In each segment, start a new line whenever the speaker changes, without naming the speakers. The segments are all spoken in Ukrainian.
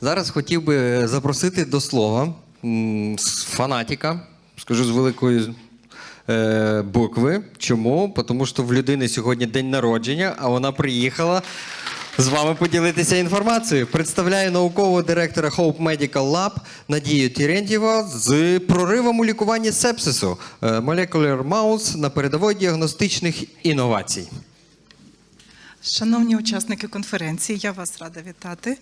Зараз хотів би запросити до слова фанатіка, скажу з великої е, букви. Чому? Тому що в людини сьогодні день народження, а вона приїхала з вами поділитися інформацією. Представляю наукового директора Hope Medical Lab Надію Тірентьєва з проривом у лікуванні сепсису е, Molecular Mouse на передовій діагностичних інновацій.
Шановні учасники конференції, я вас рада вітати.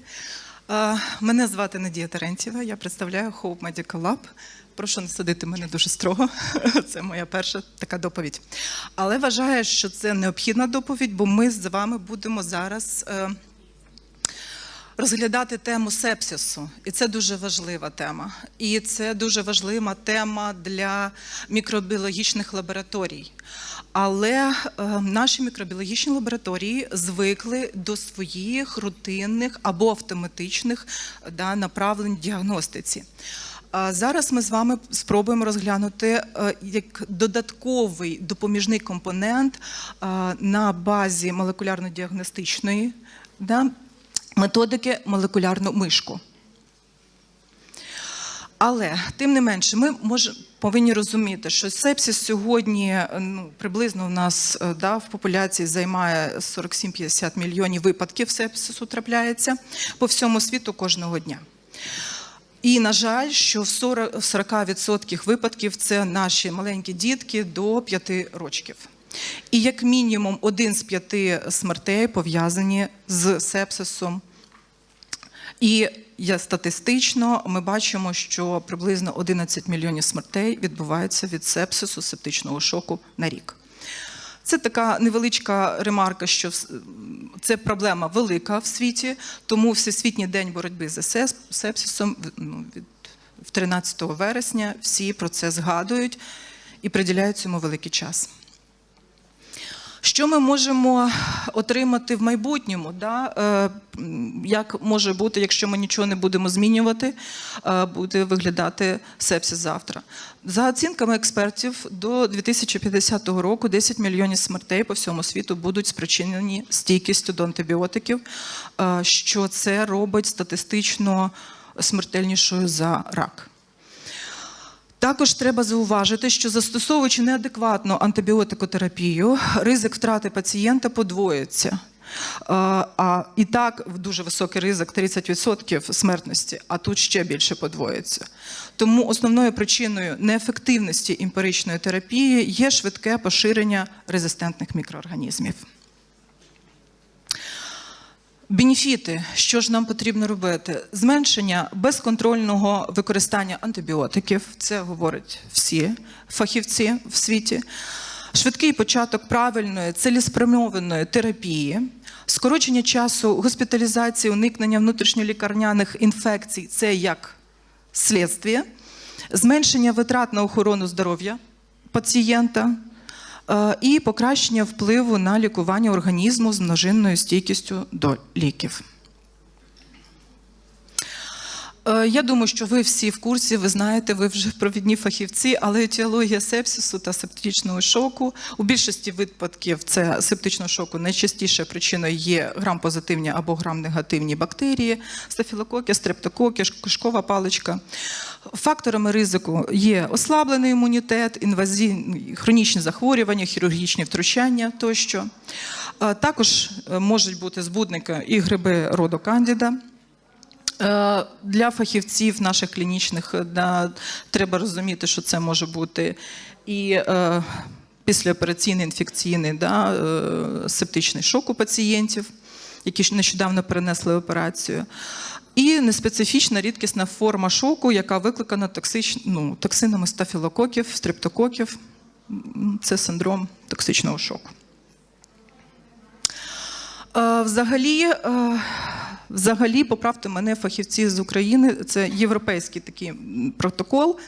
Мене звати Надія Терентьєва, я представляю Hope Medical Lab. Прошу не садити мене дуже строго. Це моя перша така доповідь. Але вважаю, що це необхідна доповідь, бо ми з вами будемо зараз е, розглядати тему сепсису, і це дуже важлива тема. І це дуже важлива тема для мікробіологічних лабораторій. Але е, наші мікробіологічні лабораторії звикли до своїх рутинних або автоматичних да, направлень діагностиці. Зараз ми з вами спробуємо розглянути е, як додатковий допоміжний компонент е, на базі молекулярно-діагностичної да, методики молекулярну мишку. Але тим не менше, ми мож, повинні розуміти, що сепсис сьогодні е, ну, приблизно у нас е, да, в популяції займає 47-50 мільйонів випадків сепсису трапляється по всьому світу кожного дня. І на жаль, що в 40 в 40% випадків це наші маленькі дітки до 5 років. І як мінімум один з п'яти смертей пов'язані з сепсисом. І я статистично ми бачимо, що приблизно 11 мільйонів смертей відбувається від сепсису, септичного шоку на рік. Це така невеличка ремарка, що це проблема велика в світі, тому Всесвітній день боротьби з сепсисом ну, в 13 вересня всі про це згадують і приділяють цьому великий час. Що ми можемо отримати в майбутньому? Да? Е, Як може бути, якщо ми нічого не будемо змінювати, е, буде виглядати сепсис завтра? За оцінками експертів, до 2050 року 10 мільйонів смертей по всьому світу будуть спричинені стійкістю до антибіотиків, е, що це робить статистично смертельнішою за рак. Також треба зауважити, що застосовуючи неадекватну антибіотикотерапію, ризик втрати пацієнта подвоїться. Е, А і так дуже високий ризик 30% смертності, а тут ще більше подвоїться. Тому основною причиною неефективності імперичної терапії є швидке поширення резистентних мікроорганізмів. Бенефіти, що ж нам потрібно робити? Зменшення безконтрольного використання антибіотиків, це говорять всі фахівці в світі. Швидкий початок правильної цілеспрямованої терапії, скорочення часу госпіталізації, уникнення внутрішньолікарняних інфекцій це як слідство, зменшення витрат на охорону здоров'я пацієнта, і покращення впливу на лікування організму з множинною стійкістю до ліків. Е, Я думаю, що ви всі в курсі, ви знаєте, ви вже провідні фахівці, але етіологія сепсису та септичного шоку у більшості випадків це септичного шоку найчастіше причиною є грам-позитивні або грам-негативні бактерії, стафілококи, стрептококи, кишкова паличка. Факторами ризику є ослаблений імунітет, інвазійні хронічні захворювання, хірургічні втручання тощо. Е, Також е, можуть бути збудники і гриби роду Кандіда. Е, Для фахівців наших клінічних е, треба розуміти, що це може бути і е, післяопераційний інфекційний да, септичний шок у пацієнтів, які нещодавно перенесли операцію. І неспецифічна рідкісна форма шоку, яка викликана токсич, ну, токсинами стафілококів, стрептококів. Це синдром токсичного шоку. Взагалі, взагалі, поправте мене фахівці з України, це європейський такий протокол,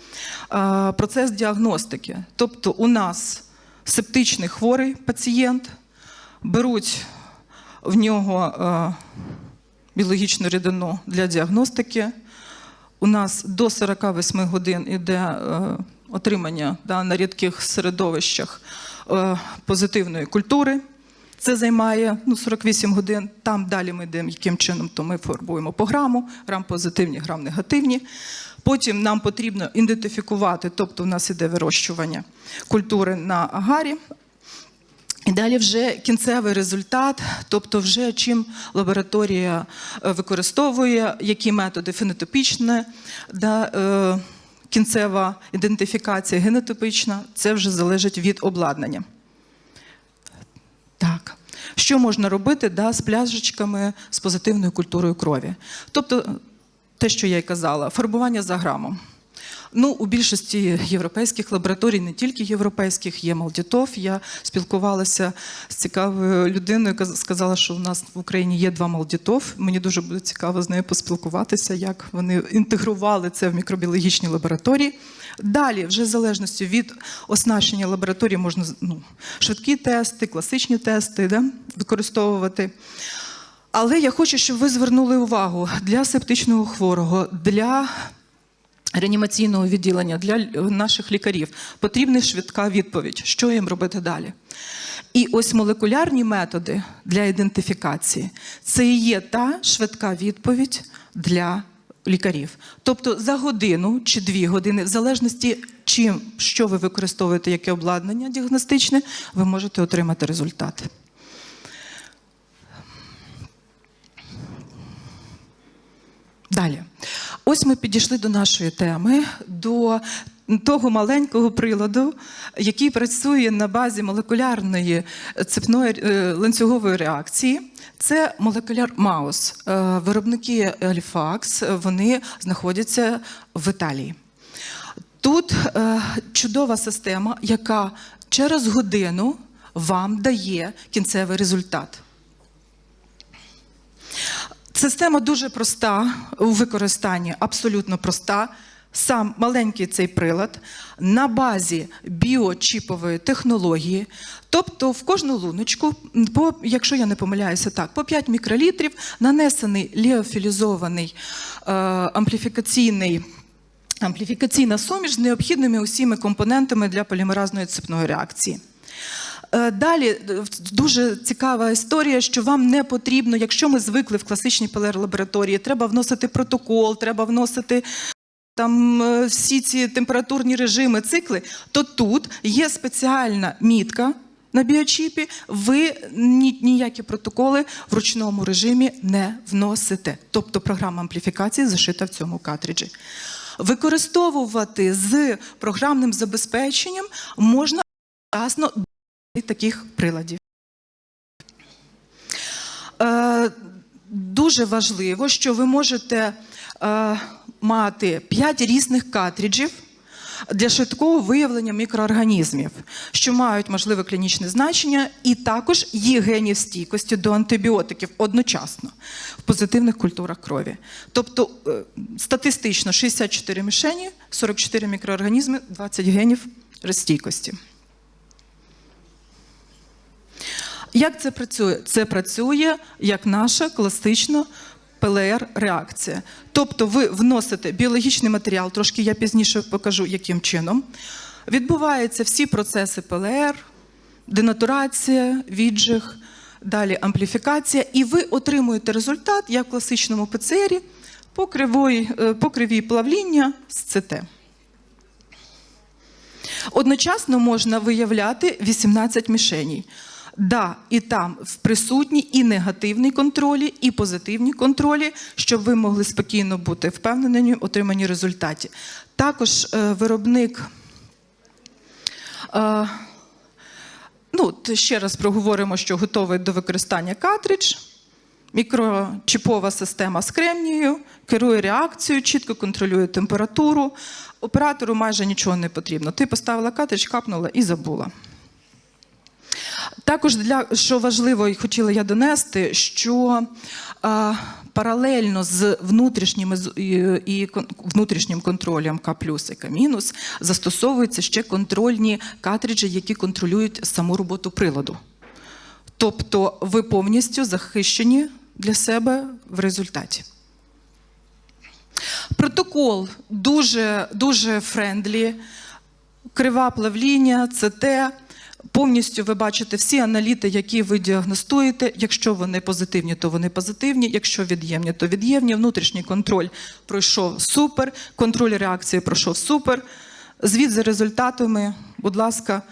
е, процес діагностики. Тобто, у нас септичний хворий пацієнт, беруть в нього е, біологічну рідину для діагностики. У нас до 48 годин іде е, отримання на рідких середовищах позитивної культури. Це займає ну, 48 годин. Там далі ми йдемо, яким чином, то ми фарбуємо по граму, грам позитивні, грам негативні. Потім нам потрібно ідентифікувати, тобто в нас іде вирощування культури на агарі, і далі вже кінцевий результат, тобто вже чим лабораторія е, використовує, які методи фенотипічне, да, е, кінцева ідентифікація генотипічна, це вже залежить від обладнання. Що можна робити да, з пляшечками з позитивною культурою крові? Тобто, те, що я й казала, фарбування за грамом. Ну, у більшості європейських лабораторій, не тільки європейських, є Малдітов. Я спілкувалася з цікавою людиною, яка сказала, що у нас в Україні є два Малдітов. Мені дуже буде цікаво з нею поспілкуватися, як вони інтегрували це в мікробіологічні лабораторії. Далі, вже в залежності від оснащення лабораторії, можна ну, швидкі тести, класичні тести да, використовувати. Але я хочу, щоб ви звернули увагу для септичного хворого, для реанімаційного відділення, для наших лікарів потрібна швидка відповідь, що їм робити далі. І ось молекулярні методи для ідентифікації це і є та швидка відповідь для лікарів. Тобто за годину чи дві години, в залежності чим, що ви використовуєте, яке обладнання діагностичне, ви можете отримати результат. Далі. Ось ми підійшли до нашої теми, до того маленького приладу, який працює на базі молекулярної цепної е, ланцюгової реакції. Це молекуляр Маус. Е, Виробники Альфакс вони знаходяться в Італії. Тут е, чудова система, яка через годину вам дає кінцевий результат. Система дуже проста у використанні, абсолютно проста. Сам маленький цей прилад на базі біочіпової технології, тобто в кожну луночку, по, якщо я не помиляюся, так, по 5 мікролітрів нанесений ліофілізований е, ампліфікаційний. Ампліфікаційна суміш з необхідними усіми компонентами для полімеразної цепної реакції. Е, Далі е, дуже цікава історія, що вам не потрібно, якщо ми звикли в класичній ПЛР-лабораторії, треба вносити протокол, треба вносити там е, всі ці температурні режими, цикли, то тут є спеціальна мітка на біочіпі, ви ні- ніякі протоколи в ручному режимі не вносите. Тобто програма ампліфікації зашита в цьому картриджі. Використовувати з програмним забезпеченням можна одночасно таких приладів. Е, дуже важливо, що ви можете е, мати 5 різних картриджів для швидкого виявлення мікроорганізмів, що мають можливе клінічне значення, і також є генів стійкості до антибіотиків одночасно в позитивних культурах крові. Тобто е, статистично 64 мішені, 44 мікроорганізми, 20 генів стійкості. Як це працює? Це працює як наша класична ПЛР-реакція. Тобто ви вносите біологічний матеріал, трошки я пізніше покажу, яким чином. Відбуваються всі процеси ПЛР, денатурація, віджиг, далі ампліфікація, і ви отримуєте результат, як в класичному ПЦРі, по, е, по кривій плавління з ЦТ. Одночасно можна виявляти 18 мішеній. Да, і там в присутні і негативні контролі, і позитивні контролі, щоб ви могли спокійно бути впевнені в отриманні результаті. Також е, виробник. Е, ну, ще раз проговоримо, що готовий до використання картридж. Мікрочіпова система з кремнією, керує реакцією, чітко контролює температуру. Оператору майже нічого не потрібно. Ти поставила картридж, капнула і забула. Також для що важливо, і хотіла я донести, що е, паралельно з внутрішніми з- і, і внутрішнім контролем К і К мінус застосовуються ще контрольні картриджі, які контролюють саму роботу приладу. Тобто ви повністю захищені для себе в результаті. Протокол дуже, дуже френдлі, крива плавління, ЦТ. Повністю ви бачите всі аналіти, які ви діагностуєте. Якщо вони позитивні, то вони позитивні. Якщо від'ємні, то від'ємні. Внутрішній контроль пройшов супер. Контроль реакції пройшов супер. Звіт за результатами, будь ласка,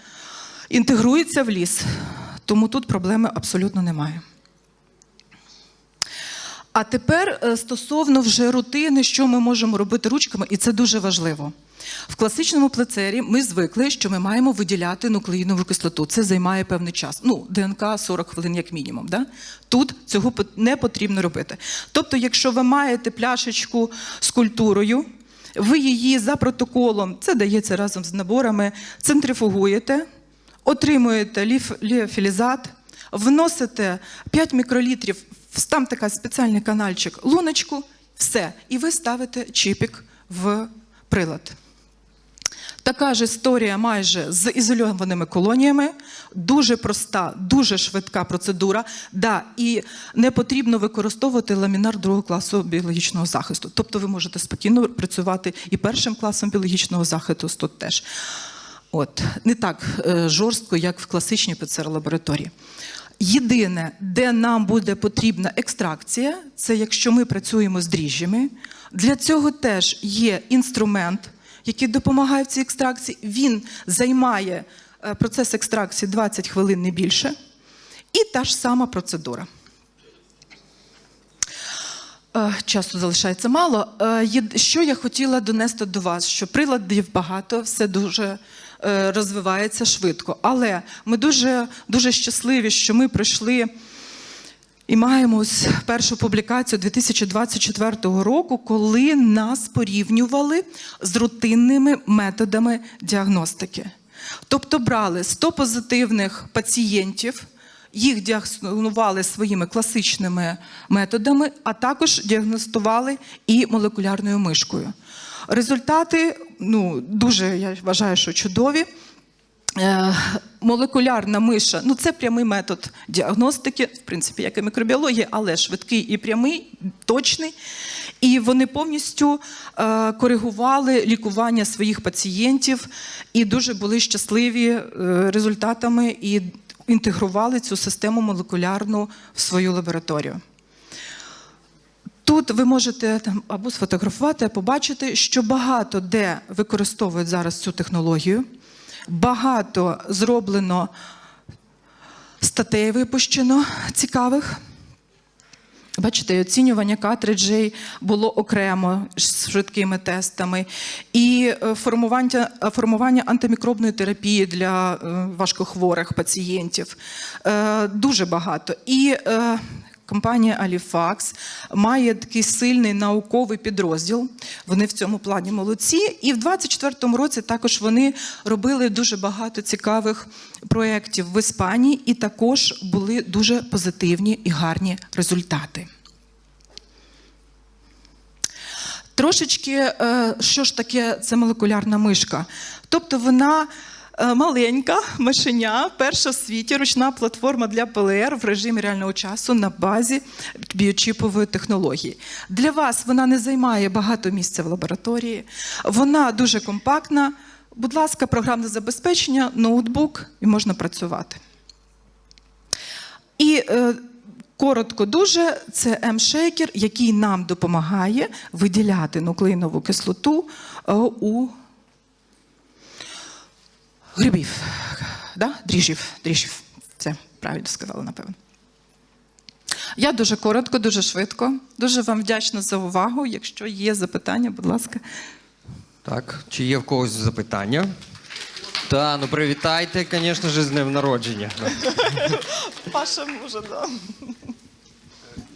інтегрується в ліс. Тому тут проблеми абсолютно немає. А тепер е, стосовно вже рутини, що ми можемо робити ручками, і це дуже важливо. В класичному плацері ми звикли, що ми маємо виділяти нуклеїнову кислоту. Це займає певний час. Ну, ДНК 40 хвилин як мінімум. Да? Тут цього не потрібно робити. Тобто, якщо ви маєте пляшечку з культурою, ви її за протоколом, це дається разом з наборами, центрифугуєте, отримуєте ліофілізат, вносите 5 мікролітрів, там така спеціальний канальчик, луночку, все. І ви ставите чіпік в прилад. Така ж історія майже з ізольованими колоніями. Дуже проста, дуже швидка процедура. Да, і не потрібно використовувати ламінар другого класу біологічного захисту. Тобто ви можете спокійно працювати і першим класом біологічного захисту тут теж. От, не так е, жорстко, як в класичній ПЦР-лабораторії. Єдине, де нам буде потрібна екстракція, це якщо ми працюємо з дріжджами. Для цього теж є інструмент, який допомагає в цій екстракції. Він займає е, процес екстракції 20 хвилин не більше. І та ж сама процедура. Е, Часу залишається мало. Е, Що я хотіла донести до вас, що приладів багато, все дуже розвивається швидко. Але ми дуже, дуже щасливі, що ми пройшли і маємо ось першу публікацію 2024 року, коли нас порівнювали з рутинними методами діагностики. Тобто брали 100 позитивних пацієнтів, їх діагностували своїми класичними методами, а також діагностували і молекулярною мишкою. Результати ну, дуже, я вважаю, що чудові. Е, Молекулярна миша ну це прямий метод діагностики, в принципі, як і мікробіологія, але швидкий і прямий, точний. І вони повністю е, коригували лікування своїх пацієнтів і дуже були щасливі е, результатами і інтегрували цю систему молекулярну в свою лабораторію. Тут ви можете там або сфотографувати, побачити, що багато де використовують зараз цю технологію. Багато зроблено статей випущено цікавих. Бачите, і оцінювання картриджей було окремо з швидкими тестами, і е, формування, е, формування антимікробної терапії для е, важкохворих пацієнтів. Дуже багато. І компанія Alifax має такий сильний науковий підрозділ. Вони в цьому плані молодці. І в 2024 році також вони робили дуже багато цікавих проєктів в Іспанії, і також були дуже позитивні і гарні результати. Трошечки, е, що ж таке це молекулярна мишка? Тобто вона маленька мишеня, перша в світі ручна платформа для ПЛР в режимі реального часу на базі біочіпової технології. Для вас вона не займає багато місця в лабораторії, вона дуже компактна. Будь ласка, програмне забезпечення, ноутбук і можна працювати. І е, коротко дуже, це М-шейкер, який нам допомагає виділяти нуклеїнову кислоту е, у грибів, да? дріжджів, дріжджів. Це правильно сказала, напевно. Я дуже коротко, дуже швидко. Дуже вам вдячна за увагу. Якщо є запитання, будь ласка.
Так, чи є в когось запитання? Та, ну привітайте, звісно ж, з днем народження.
Паша може, да.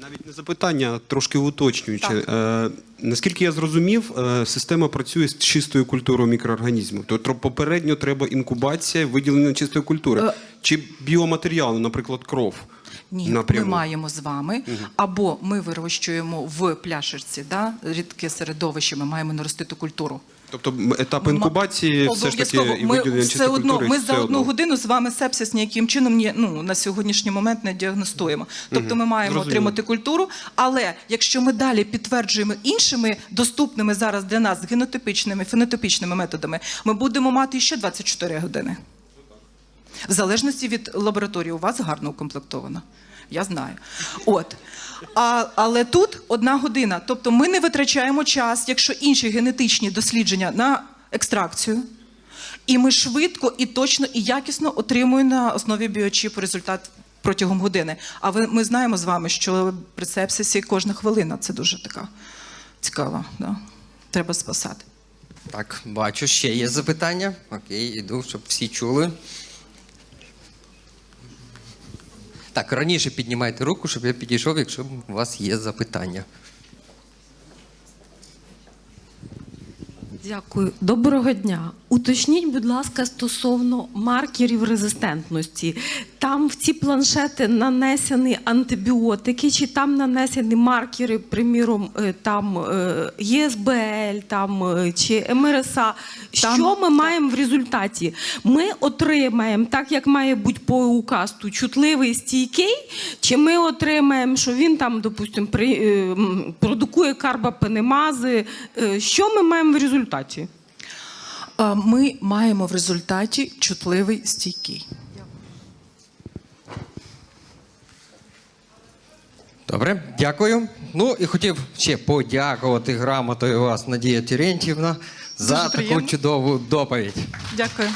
Навіть не запитання, а трошки уточнюючи. Е, наскільки я зрозумів, е, система працює з чистою культурою мікроорганізмів. Тобто попередньо треба інкубація, виділення чистої культури.
Е.
Чи біоматеріалу, наприклад, кров.
Ні,
напряму.
ми маємо з вами, або ми вирощуємо в пляшечці, да, рідке середовище, ми маємо наростити культуру.
Тобто етап інкубації все ж таки і
ми
виділення
все одно, ми за одну годину з вами сепсис ніяким чином ні, ну, на сьогоднішній момент не діагностуємо. Тобто ми маємо
Зрозуміло.
отримати культуру, але якщо ми далі підтверджуємо іншими доступними зараз для нас генотипічними, фенотипічними методами, ми будемо мати ще 24 години. В залежності від лабораторії, у вас гарно укомплектовано. Я знаю. От. А, але тут одна година. Тобто ми не витрачаємо час, якщо інші генетичні дослідження на екстракцію. І ми швидко і точно і якісно отримуємо на основі біочіпу результат протягом години. А ви, ми знаємо з вами, що при сепсисі кожна хвилина це дуже така цікава. Да? Треба спасати.
Так, бачу, ще є запитання. Окей, іду, щоб всі чули. Так, раніше піднімайте руку, щоб я підійшов, якщо у вас є запитання.
Дякую. Доброго дня. Уточніть, будь ласка, стосовно маркерів резистентності. Там в ці планшети нанесені антибіотики, чи там нанесені маркери, приміром, е, там е, ЄСБЛ, там е, чи МРСА.
Там-
Що ми маємо в результаті? Ми отримаємо, так як має бути по укасту, чутливий стійкий, чи ми отримаємо, що він там, допустимо, при, е, продукує карбопенемази. Е, Що ми маємо в результаті?
А Ми маємо в результаті чутливий стійкий.
Добре, дякую. Ну і хотів ще подякувати грамотою вас, Надія Терентівна, за
Дуже
таку
приємно.
чудову доповідь.
Дякую.